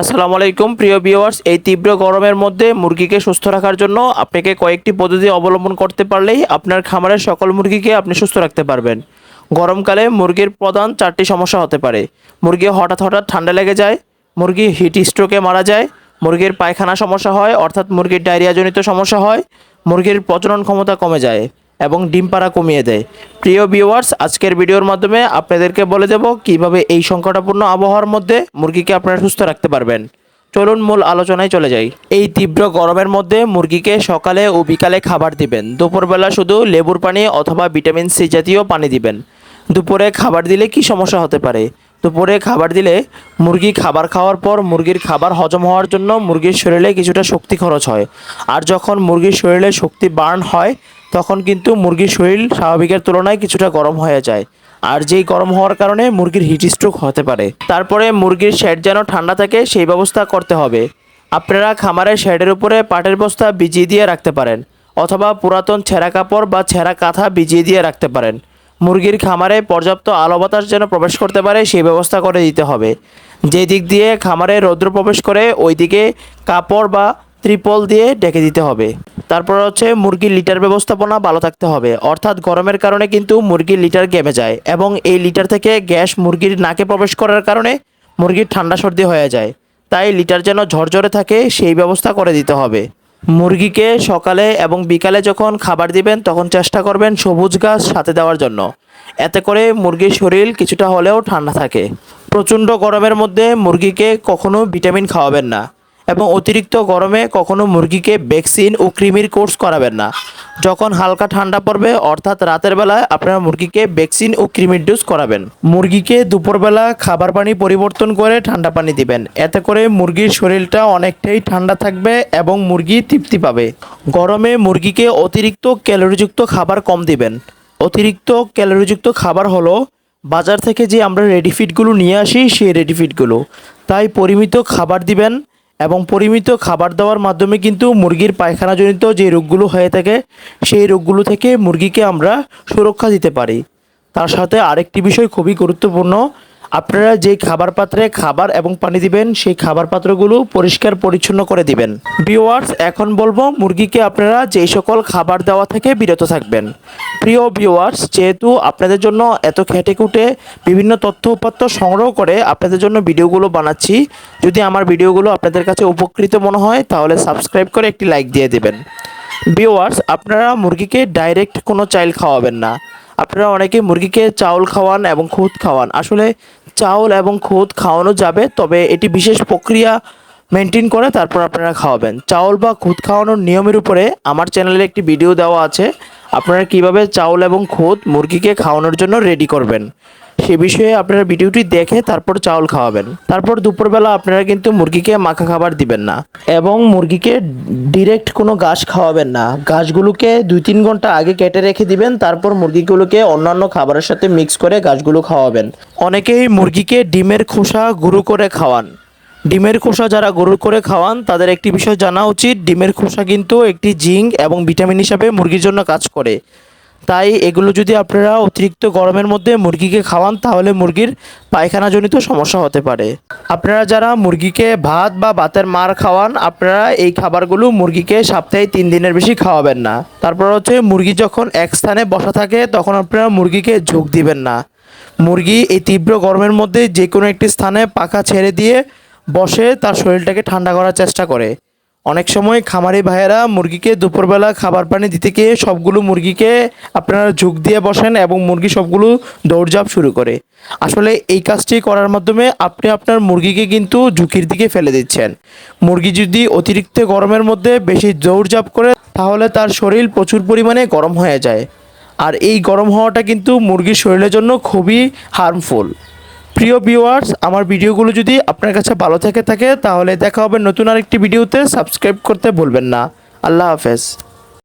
আসসালামু আলাইকুম, প্রিয় ভিউয়ার্স এই তীব্র গরমের মধ্যে মুরগিকে সুস্থ রাখার জন্য আপনাকে কয়েকটি পদ্ধতি অবলম্বন করতে পারলেই আপনার খামারের সকল মুরগিকে আপনি সুস্থ রাখতে পারবেন। গরমকালে মুরগির প্রধান চারটি সমস্যা হতে পারে। মুরগি হঠাৎ হঠাৎ ঠান্ডা লেগে যায়, মুরগি হিট স্ট্রোকে মারা যায়, মুরগির পায়খানা সমস্যা হয়, অর্থাৎ মুরগির ডায়রিয়াজনিত সমস্যা হয়, মুরগির প্রচলন ক্ষমতা কমে যায়। এবং ডিম পাড়া কমিয়ে দেয়। প্রিয় ভিউয়ার্স আজকের ভিডিওর মাধ্যমে আপনাদেরকে বলে দেব কীভাবে এই সংকটাপূর্ণ আবহাওয়ার মধ্যে মুরগিকে আপনারা সুস্থ রাখতে পারবেন। চলুন মূল আলোচনায় চলে যাই। এই তীব্র গরমের মধ্যে মুরগিকে সকালে ও বিকালে খাবার দিবেন। দুপুরবেলা শুধু লেবুর পানি অথবা ভিটামিন সি জাতীয় পানি দিবেন। দুপুরে খাবার দিলে কি সমস্যা হতে পারে? দুপুরে খাবার দিলে মুরগি খাবার খাওয়ার পর মুরগির খাবার হজম হওয়ার জন্য মুরগির শরীরে কিছুটা শক্তি খরচ হয়। আর যখন মুরগির শরীরে শক্তি বার্ন হয় তখন কিন্তু মুরগির শরীর স্বাভাবিকের তুলনায় কিছুটা গরম হয়ে যায়। আর যেই গরম হওয়ার কারণে মুরগির হিট স্ট্রোক হতে পারে। তারপরে মুরগির শেড যেন ঠান্ডা থাকে, সেই ব্যবস্থা করতে হবে। আপনারা খামারের শেডের উপরে পাটের বস্তা বিজিয়ে দিয়ে রাখতে পারেন, অথবা পুরাতন ছেঁড়া কাপড় বা ছেঁড়া কাঁথা বিজিয়ে দিয়ে রাখতে পারেন। মুরগির খামারে পর্যাপ্ত আলো বাতাস যেন প্রবেশ করতে পারে, সেই ব্যবস্থা করে দিতে হবে। যে দিক দিয়ে খামারে রৌদ্র প্রবেশ করে ওই দিকে কাপড় বা ত্রিপল দিয়ে ডেকে দিতে হবে। তারপর হচ্ছে মুরগির লিটার ব্যবস্থাপনা ভালো থাকতে হবে। অর্থাৎ গরমের কারণে কিন্তু মুরগির লিটার গেমে যায় এবং এই লিটার থেকে গ্যাস মুরগির নাকে প্রবেশ করার কারণে মুরগির ঠান্ডা সর্দি হয়ে যায়। তাই লিটার যেন ঝরঝরে থাকে, সেই ব্যবস্থা করে দিতে হবে। মুরগিকে সকালে এবং বিকালে যখন খাবার দিবেন, তখন চেষ্টা করবেন সবুজ ঘাস সাথে দেওয়ার জন্য। এতে করে মুরগির শরীর কিছুটা হলেও ঠান্ডা থাকে। প্রচণ্ড গরমের মধ্যে মুরগিকে কখনো ভিটামিন খাওয়াবেন না। এবং অতিরিক্ত গরমে কখনো মুরগিকে ভ্যাকসিন ও কৃমির কোর্স করাবেন না। যখন হালকা ঠান্ডা পড়বে, অর্থাৎ রাতের বেলায় আপনারা মুরগিকে ভ্যাকসিন ও কৃমির ডোজ করাবেন। মুরগিকে দুপুরবেলা খাবার পানি পরিবর্তন করে ঠান্ডা পানি দিবেন। এতে করে মুরগির শরীরটা অনেকটাই ঠান্ডা থাকবে এবং মুরগি তৃপ্তি পাবে। গরমে মুরগিকে অতিরিক্ত ক্যালোরিযুক্ত খাবার কম দিবেন। অতিরিক্ত ক্যালোরিযুক্ত খাবার হলো, বাজার থেকে যে আমরা রেডি ফিডগুলো নিয়ে আসি, সেই রেডি ফিডগুলো। তাই পরিমিত খাবার দিবেন এবং পরিমিত খাবার দেওয়ার মাধ্যমে কিন্তু মুরগির পায়খানাজনিত যে রোগগুলো হয়ে থাকে, সেই রোগগুলো থেকে মুরগিকে আমরা সুরক্ষা দিতে পারি। তার সাথে আরেকটি বিষয় খুবই গুরুত্বপূর্ণ আপনারা যে খাবার পাত্রে খাবার এবং পানি দিবেন, সেই খাবার পাত্রগুলো পরিষ্কার পরিচ্ছন্ন করে দিবেন। ভিওয়ার্স এখন বলব, মুরগিকে আপনারা যেই সকল খাবার দেওয়া থেকে বিরত থাকবেন। প্রিয় ভিওয়ার্স যেহেতু আপনাদের জন্য এত খেটে খুঁটে বিভিন্ন তথ্য উপাত্ত সংগ্রহ করে আপনাদের জন্য ভিডিওগুলো বানাচ্ছি, যদি আমার ভিডিওগুলো আপনাদের কাছে উপকৃত মনে হয়, তাহলে সাবস্ক্রাইব করে একটি লাইক দিয়ে দেবেন। ভিওয়ার্স আপনারা মুরগিকে ডাইরেক্ট কোনো চাইল খাওয়াবেন না। আপনারা অনেকে মুরগিকে চাউল খাওয়ান এবং খুদ খাওয়ান। আসলে চাউল এবং খুদ খাওয়ানো যাবে, তবে এটি বিশেষ প্রক্রিয়া মেনটেন করে, তারপর আপনারা খাওয়াবেন। চাউল বা খুদ খাওয়ানোর নিয়মের উপরে আমার চ্যানেলে একটি ভিডিও দেওয়া আছে। আপনারা কীভাবে চাউল এবং খুদ মুরগিকে খাওয়ানোর জন্য রেডি করবেন? সে বিষয়ে আপনারা ভিডিওটি দেখে তারপর চাউল খাওয়াবেন। তারপর দুপুরবেলা আপনারা কিন্তু মুরগিকে মাখা খাবার দিবেন না এবং মুরগিকে ডিরেক্ট কোনো ঘাস খাওয়াবেন না। ঘাসগুলোকে দুই তিন ঘণ্টা আগে কেটে রেখে দিবেন, তারপর মুরগিগুলোকে অন্যান্য খাবারের সাথে মিক্স করে ঘাসগুলো খাওয়াবেন। অনেকেই মুরগিকে ডিমের খোসা গুঁড়ো করে খাওয়ান। ডিমের খোসা যারা গরুর করে খাওয়ান, তাদের একটি বিষয় জানা উচিত, ডিমের খোসা কিন্তু একটি জিঙ্ক এবং ভিটামিন হিসাবে মুরগির জন্য কাজ করে। তাই এগুলো যদি আপনারা অতিরিক্ত গরমের মধ্যে মুরগিকে খাওয়ান, তাহলে মুরগির পায়খানাজনিত সমস্যা হতে পারে। আপনারা যারা মুরগিকে ভাত বা ভাতের মার খাওয়ান, আপনারা এই খাবারগুলো মুরগিকে সপ্তাহে তিন দিনের বেশি খাওয়াবেন না। তারপর হচ্ছে মুরগি যখন এক স্থানে বসা থাকে, তখন আপনারা মুরগিকে ঝোঁক দিবেন না। মুরগি এই তীব্র গরমের মধ্যে যে কোনো একটি স্থানে পাখা ছেড়ে দিয়ে বসে তার শরীরটাকে ঠান্ডা করার চেষ্টা করে। অনেক সময় খামারি ভাইয়েরা মুরগিকে দুপুরবেলা খাবার পানি দিতে গিয়ে সবগুলো মুরগিকে আপনারা ঝুঁক দিয়ে বসেন এবং মুরগি সবগুলো দৌড়ঝাঁপ শুরু করে। আসলে এই কাজটি করার মাধ্যমে আপনি আপনার মুরগিকে কিন্তু ঝুঁকির দিকে ফেলে দিচ্ছেন। মুরগি যদি অতিরিক্ত গরমের মধ্যে বেশি দৌড়ঝাঁপ করে, তাহলে তার শরীর প্রচুর পরিমাণে গরম হয়ে যায়। আর এই গরম হওয়াটা কিন্তু মুরগির শরীরের জন্য খুবই হার্মফুল প্রিয় ভিউয়ার্স আমার ভিডিওগুলো যদি আপনার কাছে ভালো থেকে থাকে, তাহলে দেখা হবে নতুন আরেকটি ভিডিওতে। সাবস্ক্রাইব করতে ভুলবেন না। আল্লাহ হাফেজ।